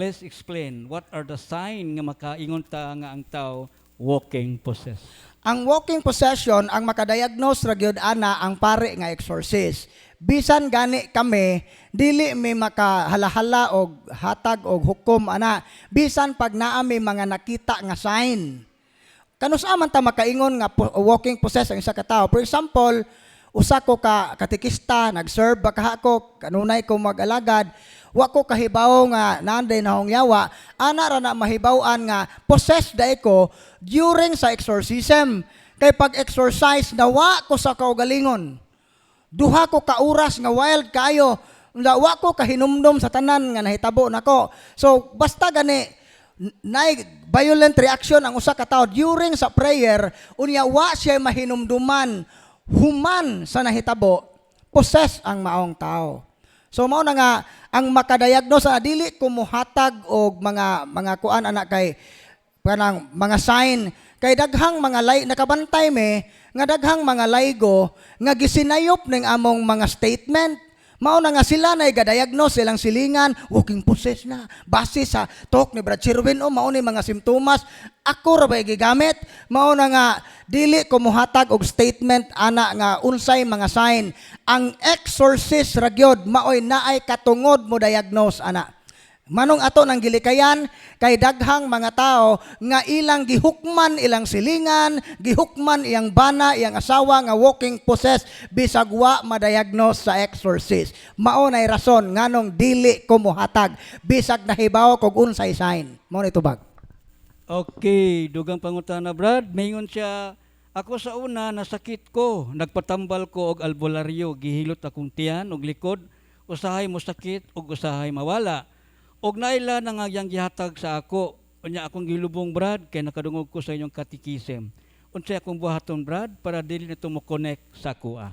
Let's explain what are the sign nga makaingon ta nga ang tao walking possessed. Ang walking possession ang makadiagnose ra gyud ana ang pare nga exorcist. Bisan gani kami dili mi makahala-hala og hatag og hukom ana bisan pag naa mi mga nakita nga sign. Kanus man ta makaingon nga walking possessed ang isa ka tawo. For example, usa ko ka katikista, nag-serve baka ako, kanunay ko mag-alagad, wa ko kahibaw nga nanday na yawa, ana ra na mahibawan nga possessed dai ko during sa exorcism. Kay pag exorcise nawa ko sa kaugalingon. Duha ko ka oras nga wild kayo. Nga wa ko kahinumdum sa tanan nga nahitabo nako. So basta gani na violent reaction ang usa ka tawo during sa prayer unya wa siya mahinumduman human sa nahitabo possess ang maong tao. So mao na nga ang makadiagnose sa dili ko muhatag og mga mga kuan anak kay kanang mga sign kay daghang mga lay nakabantay me nga daghang mga laygo nga gisinayop ning among mga statement mao na nga sila na gadiagnose silang silingan walking possessed na. Base sa talk ni Brad Cherwin o mao ni mga simptomas. Ako ra ba gigamit? Mao na nga dili ko muhatag og statement ana nga unsay mga sign. Ang exorcist ra gyud maoy naay katungod mo diagnose ana Manong ato ng gilikayan kay daghang mga tao nga ilang gihukman ilang silingan, gihukman iyang bana, iyang asawa nga walking possessed bisag wa madiagnose sa exorcist. Mao nay rason nganong dili ko mohatag bisag nahibaw kog unsay sign. Mao ni tubag. Okay, dugang pangutana Brad, mayngon siya ako sa una nasakit ko, nagpatambal ko og albularyo, gihilot akong tiyan og likod, usahay mo sakit ug usahay mawala. Og naila na nga yang gihatag sa ako, unya akong gilubong Brad kay nakadungog ko sa inyong katikisem. Unsay akong buhaton Brad para dili mo connect sa kuha.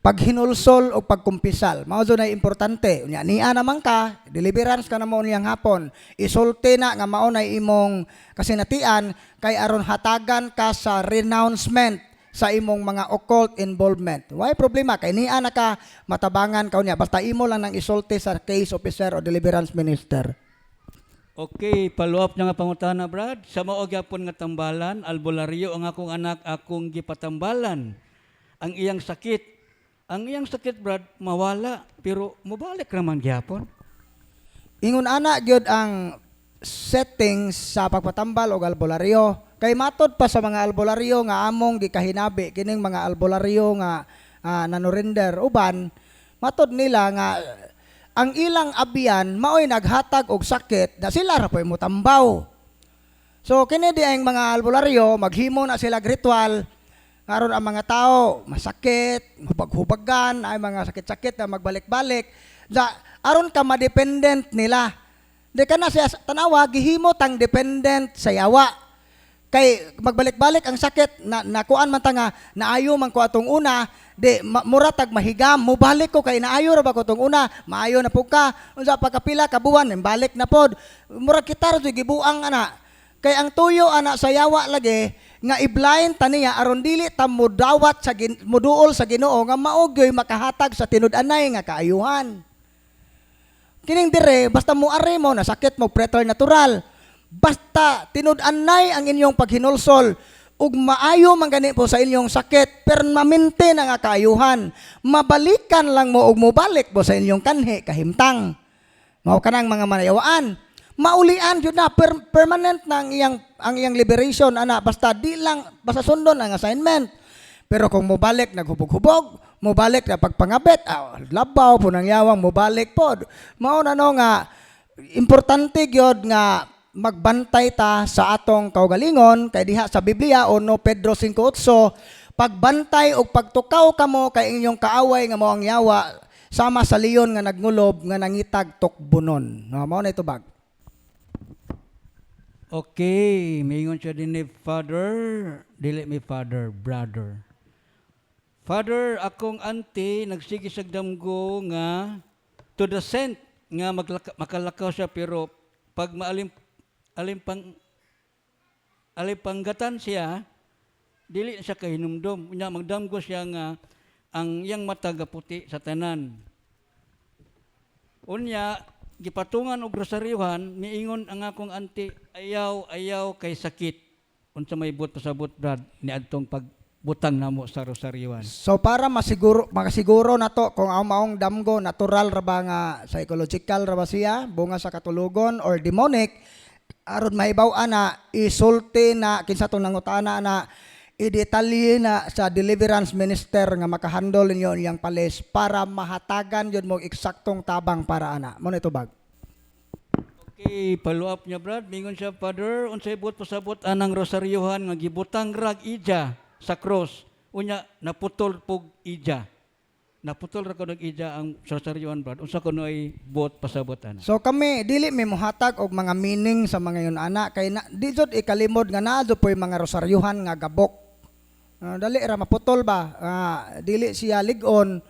Paghinulsol o pagkumpisal, mao na importante. Unya niya naman ka, deliverance ka na mo niyang hapon. Isulti na nga mao na imong kasinatian kay aron hatagan ka sa renouncement sa imong mga occult involvement. Why problema kay niya na ka matabangan ka niya basta imo lang nang isulti sa case officer o deliverance minister. Okay, follow up niya nga pangutana, Brad. Sa mao gyapon nga tambalan, albularyo ang akong anak akong gipatambalan. Ang iyang sakit, ang iyang sakit, Brad, mawala, pero mubalik naman gyapon. Ingon ana gyud ang settings sa pagpatambal og albularyo. Kay matod pa sa mga albularyo nga among gikahinabi kining mga albularyo nga ah, nanurender uban matod nila nga uh, ang ilang abiyan maoy naghatag og sakit na sila ra po'y mutambaw. So kini di ang mga albularyo maghimo na sila ritual ngaron ang mga tao masakit, hubag-hubagan, ay mga sakit-sakit na magbalik-balik. Da, aron ka madependent nila. Di ka na siya tanawa gihimo tang dependent sa yawa. Kay magbalik-balik ang sakit na nakuan man ta nga naayo man ko atong una, di ma, muratag mahigam, mubalik ko kay naayo ra ba ko atong una, maayo na pug ka. Unsa pagkapila ka buwan, balik na pod. Murag kita ra gibuang ana. Kay ang tuyo ana sa yawa lagi nga i-blind ta niya aron dili ta mudawat sa gin, muduol sa Ginoo nga maugyoy makahatag sa tinud-anay nga kaayuhan. Kining dire basta mo are mo nasakit mo preternatural. Basta tinud-anay ang inyong paghinulsol ug maayo man gani po sa inyong sakit permanente na nga kaayuhan. Mabalikan lang mo og mobalik po sa inyong kanhi kahimtang. Mao kanang mga manayawaan. Maulian jud na per- permanent na ang iyang ang iyang liberation ana basta di lang basta sundon ang assignment. Pero kung mobalik naghubog-hubog, mobalik na pagpangabit, ah, labaw po nang yawang mobalik po. Mao na no nga importante gyud nga magbantay ta sa atong kaugalingon kay diha sa Biblia o no Pedro 5:8 pagbantay og pagtukaw kamo kay inyong kaaway nga mao ang yawa sama sa leon nga nagngulob nga nangitag tukbunon. No, mao na ito bag. Okay, mayngon siya din ni Father, dili mi Father, brother. Father, akong auntie nagsige sa damgo nga to the scent nga makalakaw siya pero pag maalim alimpang alipanggatan siya dili siya kahinumdom unya magdamgo siya nga ang iyang mata gaputi sa tanan. Unya gipatungan og rosaryuhan miingon ang akong auntie ayaw ayaw kay sakit. Unsa may buot pasabot brad ni adtong pagbutang namo sa rosaryuhan So para masiguro makasiguro na to kung ang maong damgo natural ra ba nga psychological ra ba siya bunga sa katulugon or demonic aron mahibaw na isulti na kinsa tong nangutana na idetalye na sa deliverance minister nga makahandle ninyo iyang palis para mahatagan yun mo eksaktong tabang para ana mo ito bag Okay, follow up niya Brad. Mingon siya, Father, unsay buot pasabot anang rosaryohan nga gibutang rag ija sa cross. Unya naputol pug ija. Naputol ra ko ng ija ang rosaryohan Brad. Unsa kuno ay buot pasabot ana? So kami dili mi mohatag og mga meaning sa mga yun ana kay na, di jud ikalimod nga naa jud po'y mga rosaryuhan nga gabok. Ah, dali ra maputol ba? Ah, dili siya ligon.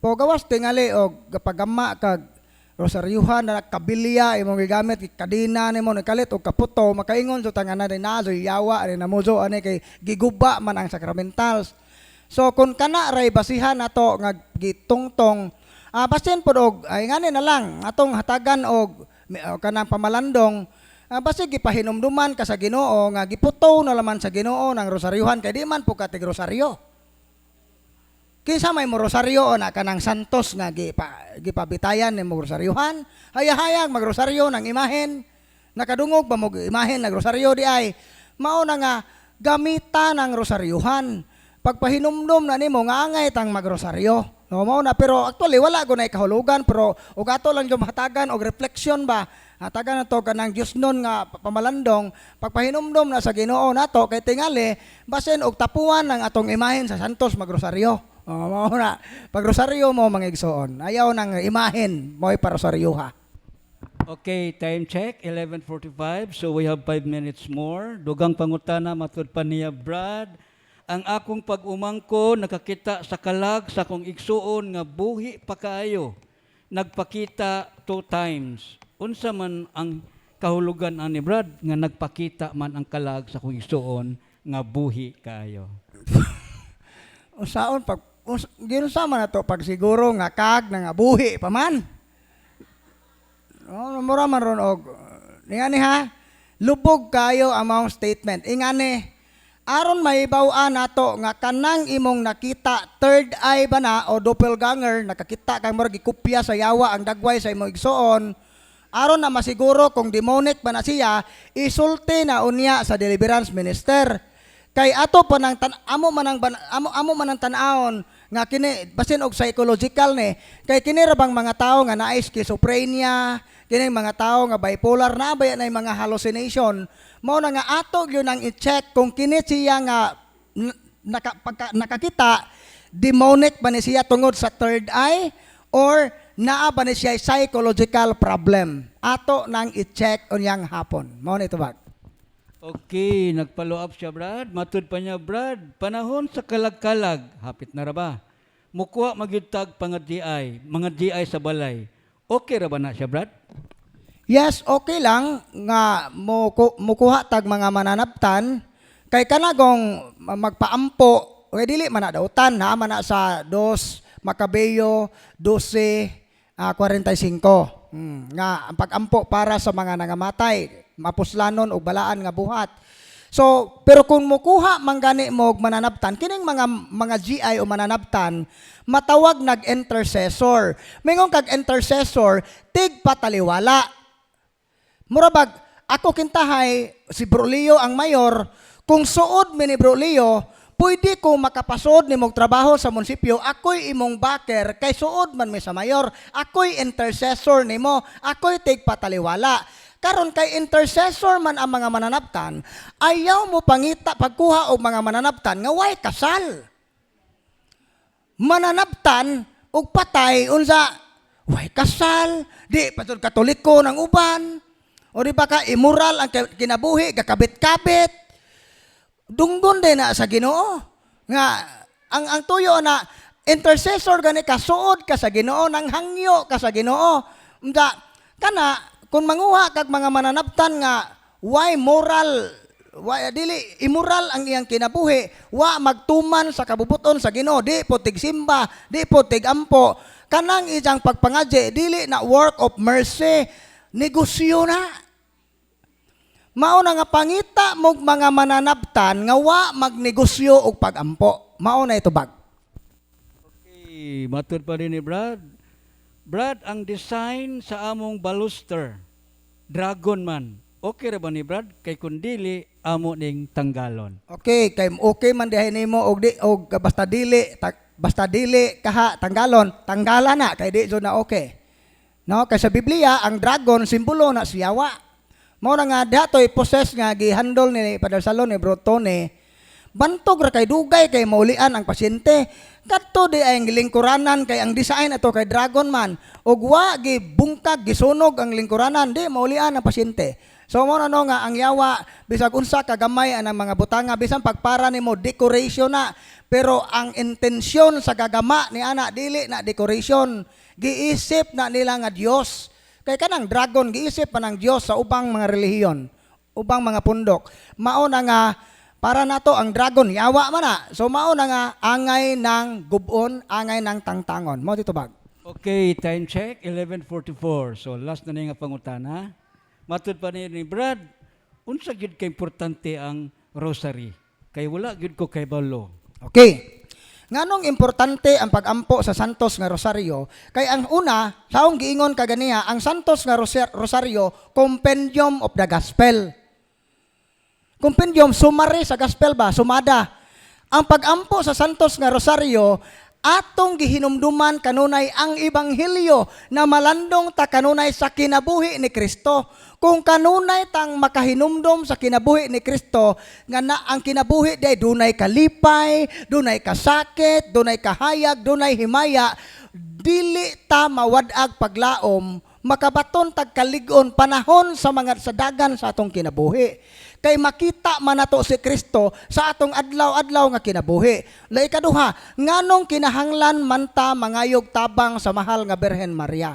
Po gawas tingali og gapagama kag rosaryuhan na kabilya imong gigamit kadina nimo nikalit og kaputo makaingon jud tanga na na jud yawa ani namuzo ani kay giguba man ang sacramentals. So kung kana ray basihan nato nga gitungtong Ah, basin pod og ay ngani na lang atong hatagan og o kanang pamalandong ah, basi gipahinumduman ka sa Ginoo nga giputo na laman sa Ginoo ng rosaryuhan kay di man po katig rosaryo. Kinsa may mo rosaryo o na kanang santos nga gipa, gipabitayan ni mo rosaryuhan, hayahayag magrosaryo ng imahen. Nakadungog ba mo imahen ng rosaryo di ay mao na nga gamita ng rosaryuhan. Pagpahinumdum na nimo nga angay tang magrosaryo. No, mao na pero actually wala ko na kahulugan pero ug ato lang yung hatagan og refleksyon ba hatagan na to kanang Dios nun nga pa- pamalandong pagpahinumdom na sa Ginoo nato kay tingali basin og tapuan ng atong imahen sa santos magrosaryo. Oh, mao na pag mo mga ayaw nang imahen mo iparosaryuha. Okay, time check, 11.45. So we have 5 minutes more. Dugang pangutana, matud pa niya, Brad. Ang akong pag-umangko, nakakita sa kalag sa kong igsuon nga buhi pa kaayo. Nagpakita two times. Unsa man ang kahulugan ani Brad nga nagpakita man ang kalag sa kong igsuon nga buhi kaayo. Usaon pag us, ginusama na to pag siguro nga kag nga buhi pa man. Oh, mura man ron og ingani ha. Lubog kayo ang maong statement. Ingani aron mahibaw-an nato nga kanang imong nakita third eye ba na o doppelganger nakakita kang murag gikopya sa yawa ang dagway sa imong igsuon aron na masiguro kung demonic ba na siya isulti na unya sa deliverance minister. Kay ato pa nang tan amo man ang amo amo man ang tan-aon nga kini basin og psychological ni kay kini ra bang mga tao nga naay schizophrenia kini mga tao nga bipolar na ba ay mga hallucination mao na nga ato gyud nang i-check kung kini siya nga naka, pagka- nakakita demonic ba ni siya tungod sa third eye or naa ba ni siya psychological problem ato nang i-check unyang hapon mao nito ba Okay, nagpalo up siya, Brad. Matud pa niya, Brad. Panahon sa kalag-kalag, hapit na ra ba? Mukuha magitag GI, mga GI sa balay. Okay ra ba na siya, Brad? Yes, okay lang nga mo mukuha tag mga mananaptan kay kanagong magpaampo o dili man na dautan ha man na sa 2 Macabeo 12 ah, 45 Hmm, nga ang pagampo para sa mga nangamatay mapuslanon og balaan nga buhat So, pero kung mukuha man gani mo og mananabtan, kining mga mga GI o mananabtan, matawag nag-intercessor. Mingon kag intercessor, tig pataliwala. Murabag, ako kintahay, si Bro Leo ang mayor, kung suod mi ni Bro Leo, pwede ko makapasod ni mong trabaho sa munisipyo, ako'y imong backer, kay suod man mi sa mayor, ako'y intercessor nimo, ako'y tig pataliwala. Karon kay intercessor man ang mga mananaptan, ayaw mo pangita pagkuha og mga mananaptan nga way kasal. Mananaptan og patay unsa way kasal, di patud katoliko ng uban. O di ba ka immoral ang kinabuhi, kakabit-kabit. Dunggon din na sa Ginoo. Nga ang ang tuyo na intercessor gani ka suod ka sa Ginoo nang hangyo ka sa Ginoo. Nga kana kung manguha kag mga mananaptan nga why moral why dili immoral ang iyang kinabuhi wa magtuman sa kabubuton sa Ginoo di po tigsimba di po tigampo kanang ijang pagpangadye dili na work of mercy, negosyo na. Mao na nga pangita mog mga mananabtan nga wa magnegosyo og pagampo. Mao na ito bag. Okay, matud pa rin ni Brad. Brad, ang design sa among baluster, dragon man. Okay ra ba ni Brad? Kay kundili, amo ning tanggalon. Okay, kay okay man dihay nimo og di og basta dili ta, basta dili kaha tanggalon, tanggala na kay di na okay. No, kay sa Biblia ang dragon simbolo na si Yawa. Mao na nga datoy possess nga gihandol ni Padre Salon ni Brotone. Bantog ra kay dugay kay maulian ang pasyente. Kadto di ay ang lingkuranan kay ang design ato kay dragon man ug wa gi bungkag gisunog ang lingkuranan di maulian ang pasyente. So mo na no nga ang yawa bisag unsa ka gamay anang mga butanga bisan pagpara nimo decoration na pero ang intensyon sa gagama ni ana dili na decoration giisip na nila nga Dios kay kanang dragon giisip pa ng Dios sa ubang mga relihiyon ubang mga pundok mao na nga para nato ang dragon yawa man na so mao na nga angay ng gubon angay ng tangtangon mo dito bag Okay, time check, 11.44. So, last na na nga pangutana. Matud pa ni ni Brad, unsa gyud ka importante ang rosary? Kay wala gyud ko kay balo. Okay. Nganong importante ang pagampo sa Santos nga Rosario? Kay ang una, saong giingon kaganiya, ang Santos nga Rosa- Rosario, compendium of the gospel. Compendium, sumari sa gospel ba? Sumada. Ang pagampo sa Santos nga Rosario, atong gihinumduman kanunay ang ebanghelyo na malandong ta kanunay sa kinabuhi ni Kristo. Kung kanunay tang makahinumdum sa kinabuhi ni Kristo, nga na ang kinabuhi day dunay kalipay, dunay kasakit, dunay kahayag, dunay himaya, dili ta mawadag paglaom, makabaton tagkaligon panahon sa mga sa dagan sa atong kinabuhi kay makita man nato si Kristo sa atong adlaw-adlaw nga kinabuhi. Lai kaduha, nganong kinahanglan man ta mangayog tabang sa mahal nga Birhen Maria.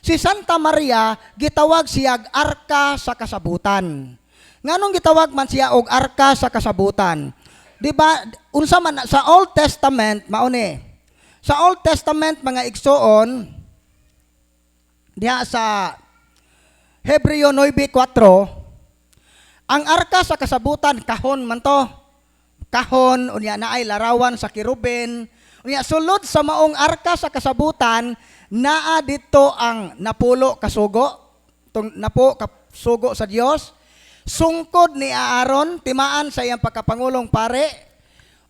Si Santa Maria gitawag siyag arka sa kasabutan. Nganong gitawag man siya og arka sa kasabutan? Di ba unsa man sa Old Testament mauni. Sa Old Testament mga igsoon diha sa Hebreo 9:4 ang arka sa kasabutan kahon man to. Kahon unya na ay larawan sa kirubin. Unya sulod sa maong arka sa kasabutan naa dito ang napulo kasugo. Tung napo kasugo sa Dios. Sungkod ni Aaron timaan sa iyang pagkapangulong pare.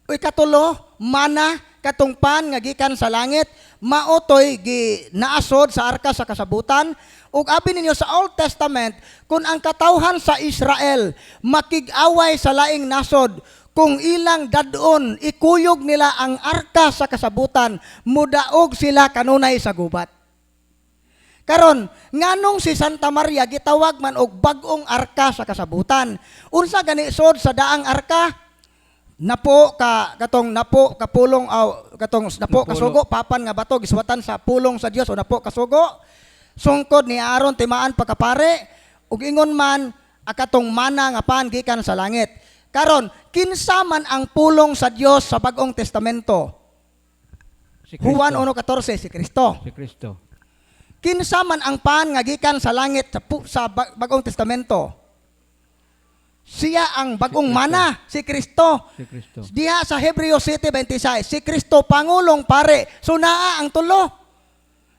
Uy katulo mana katungpan nga gikan sa langit maotoy gi naasod sa arka sa kasabutan ug abi ninyo sa Old Testament kung ang katawhan sa Israel makig-away sa laing nasod kung ilang dadon ikuyog nila ang arka sa kasabutan mudaog sila kanunay sa gubat Karon, nganong si Santa Maria gitawag man og bag-ong arka sa kasabutan. Unsa gani sod sa daang arka? Napo ka katong napo kapulong aw katong napo Napulo. kasugo papan nga bato giswatan sa pulong sa Dios o napo kasugo. Sungkod ni Aaron timaan pagkapare ug ingon man akatong mana nga pan gikan sa langit. Karon, kinsa man ang pulong sa Dios sa Bagong Testamento? Si. Juan 1:14 si Kristo. Si Kristo. Kinsa man ang pan nga gikan sa langit sa, sa Bag- Bagong Testamento? Siya ang bagong Kristo. mana, si Kristo. Si Kristo. Diha sa Hebreo 7:26, si Kristo pangulong pare. So naa ang tulo.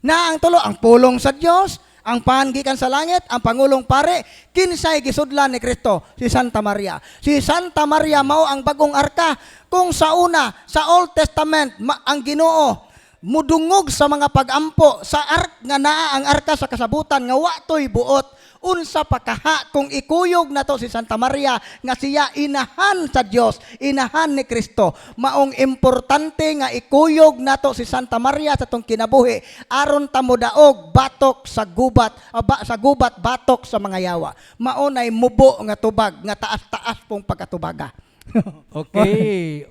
Naa ang tulo ang pulong sa Dios, ang pan gikan sa langit, ang pangulong pare, kinsay gisudlan ni Kristo, si Santa Maria. Si Santa Maria mao ang bagong arka. Kung sa una, sa Old Testament, ma- ang Ginoo mudungog sa mga pagampo sa ark nga naa ang arka sa kasabutan nga wa toy buot unsa pa kaha kung ikuyog na to si Santa Maria nga siya inahan sa Dios inahan ni Kristo. Maong importante nga ikuyog na to si Santa Maria sa tong kinabuhi aron ta modaog batok sa gubat ah, ba, sa gubat batok sa mga yawa. Maunay mubo nga tubag nga taas-taas pong pagkatubaga. Okay.